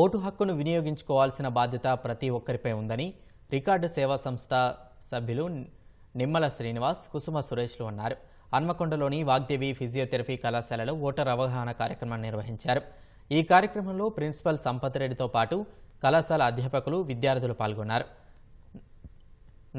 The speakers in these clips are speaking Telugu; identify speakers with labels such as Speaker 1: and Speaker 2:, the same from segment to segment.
Speaker 1: ఓటు హక్కును వినియోగించుకోవాల్సిన బాధ్యత ప్రతి ఒక్కరిపై ఉందని రికార్డు సేవా సంస్థ సభ్యులు నిమ్మల శ్రీనివాస్ కుసుమ సురేష్లు అన్నారు. హన్మకొండలోని వాగ్దేవి ఫిజియోథెరపీ కళాశాలలో ఓటర్ అవగాహన కార్యక్రమాన్ని నిర్వహించారు. ఈ కార్యక్రమంలో ప్రిన్సిపల్ సంపత్ రెడ్డితో పాటు కళాశాల అధ్యాపకులు విద్యార్థులు పాల్గొన్నారు.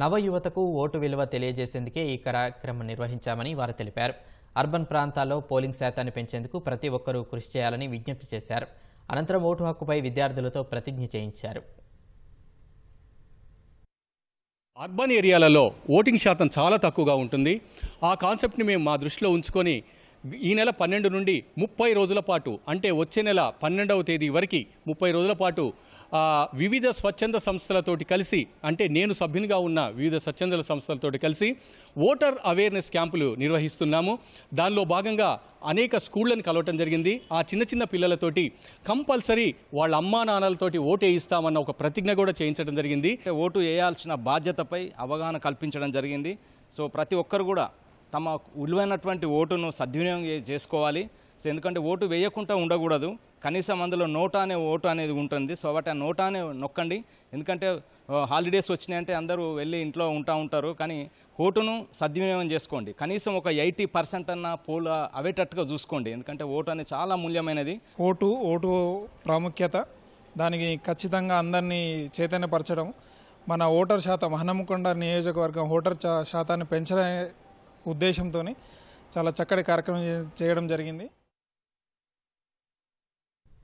Speaker 1: నవ యువతకు ఓటు విలువ తెలియజేసేందుకే ఈ కార్యక్రమం నిర్వహించామని వారు తెలిపారు. అర్బన్ ప్రాంతాల్లో పోలింగ్ శాతాన్ని పెంచేందుకు ప్రతి ఒక్కరూ కృషి చేయాలని విజ్ఞప్తి చేశారు. అనంతరం ఓటు హక్కుపై విద్యార్థులతో ప్రతిజ్ఞ చేయించారు.
Speaker 2: అర్బన్ ఏరియాలలో ఓటింగ్ శాతం చాలా తక్కువగా ఉంటుంది. ఆ కాన్సెప్ట్ని మేము మా దృష్టిలో ఉంచుకొని ఈ నెల పన్నెండు నుండి ముప్పై రోజుల పాటు అంటే వచ్చే నెల పన్నెండవ తేదీ వరకు ముప్పై రోజుల పాటు వివిధ స్వచ్ఛంద సంస్థలతోటి కలిసి అంటే నేను సభ్యునిగా ఉన్న వివిధ స్వచ్ఛంద సంస్థలతోటి కలిసి ఓటర్ అవేర్నెస్ క్యాంపులు నిర్వహిస్తున్నాము. దానిలో భాగంగా అనేక స్కూళ్ళని కలవటం జరిగింది. ఆ చిన్న చిన్న పిల్లలతోటి కంపల్సరీ వాళ్ళ అమ్మా నాన్నలతోటి ఓటు వేయిస్తామన్న ఒక ప్రతిజ్ఞ కూడా చేయించడం జరిగింది.
Speaker 3: ఓటు వేయాల్సిన బాధ్యతపై అవగాహన కల్పించడం జరిగింది. సో ప్రతి ఒక్కరు కూడా తమ విలువైనటువంటి ఓటును సద్వినియోగం చేసుకోవాలి. సో ఎందుకంటే ఓటు వేయకుండా ఉండకూడదు. కనీసం అందులో నోటా అనే ఓటు అనేది ఉంటుంది. సో కాబట్టి ఆ నోటా అనే నొక్కండి. ఎందుకంటే హాలిడేస్ వచ్చినాయంటే అందరూ వెళ్ళి ఇంట్లో ఉంటా ఉంటారు. కానీ ఓటును సద్వినియోగం చేసుకోండి. కనీసం ఒక ఎయిటీ పర్సెంట్ అన్న పోల్ అవేటట్టుగా చూసుకోండి. ఎందుకంటే ఓటు అనేది చాలా మూల్యమైనది.
Speaker 4: ఓటు ఓటు ప్రాముఖ్యత దానికి ఖచ్చితంగా అందరినీ చైతన్యపరచడం. మన ఓటర్ శాతం హనమకొండ నియోజకవర్గం ఓటర్ శాతాన్ని పెంచడం ఉద్దేశంతో చాలా చక్కటి కార్యక్రమం చేయడం జరిగింది.